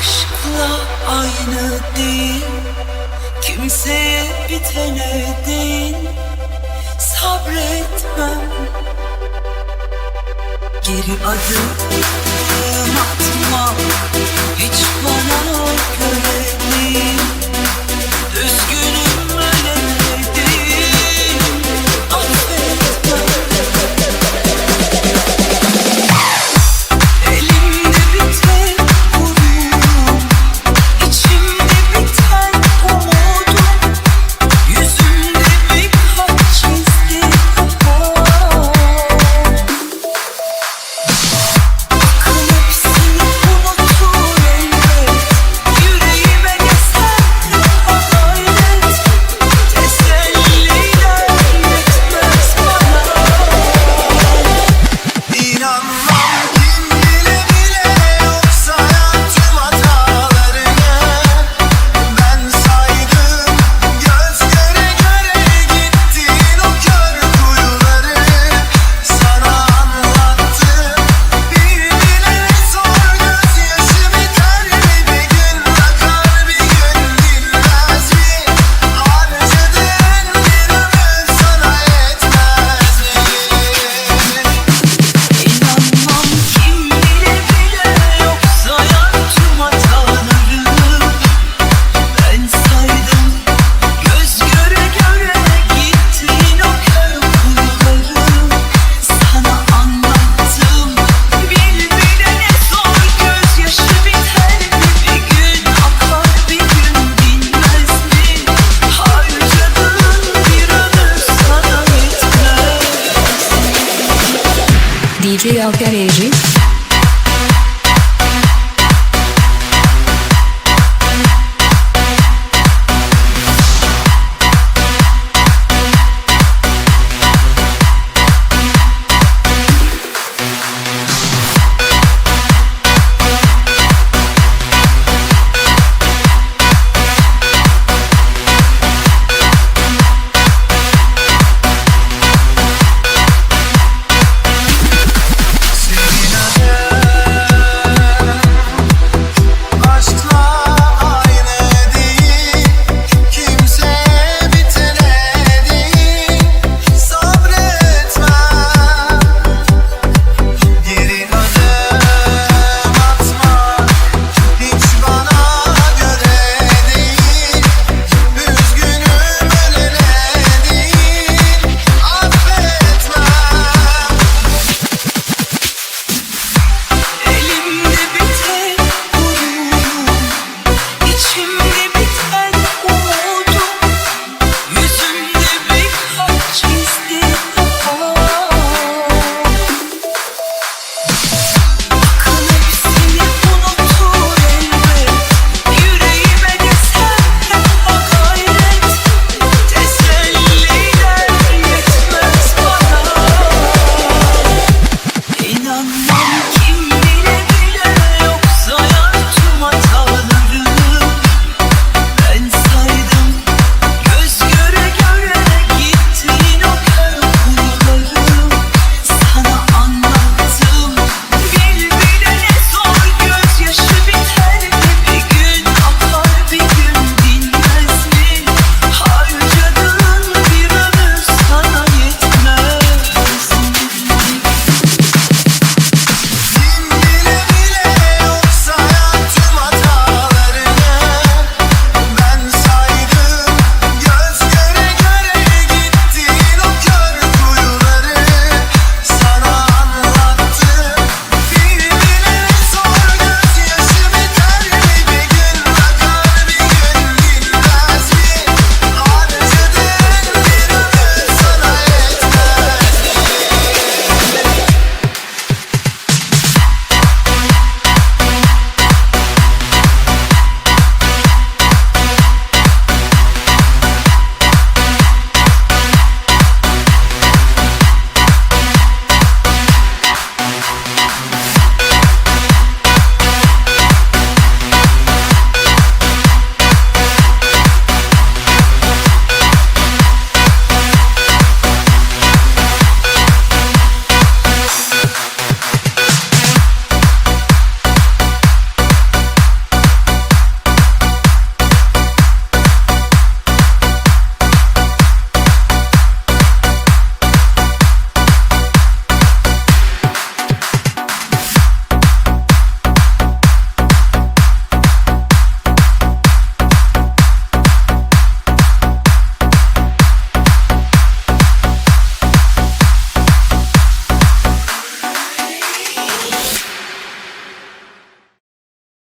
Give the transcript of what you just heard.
aşkla aynı değil Kimseye bitene değil Sabretmem. Geri adım atma Hiç bana göre değil. DJ Alter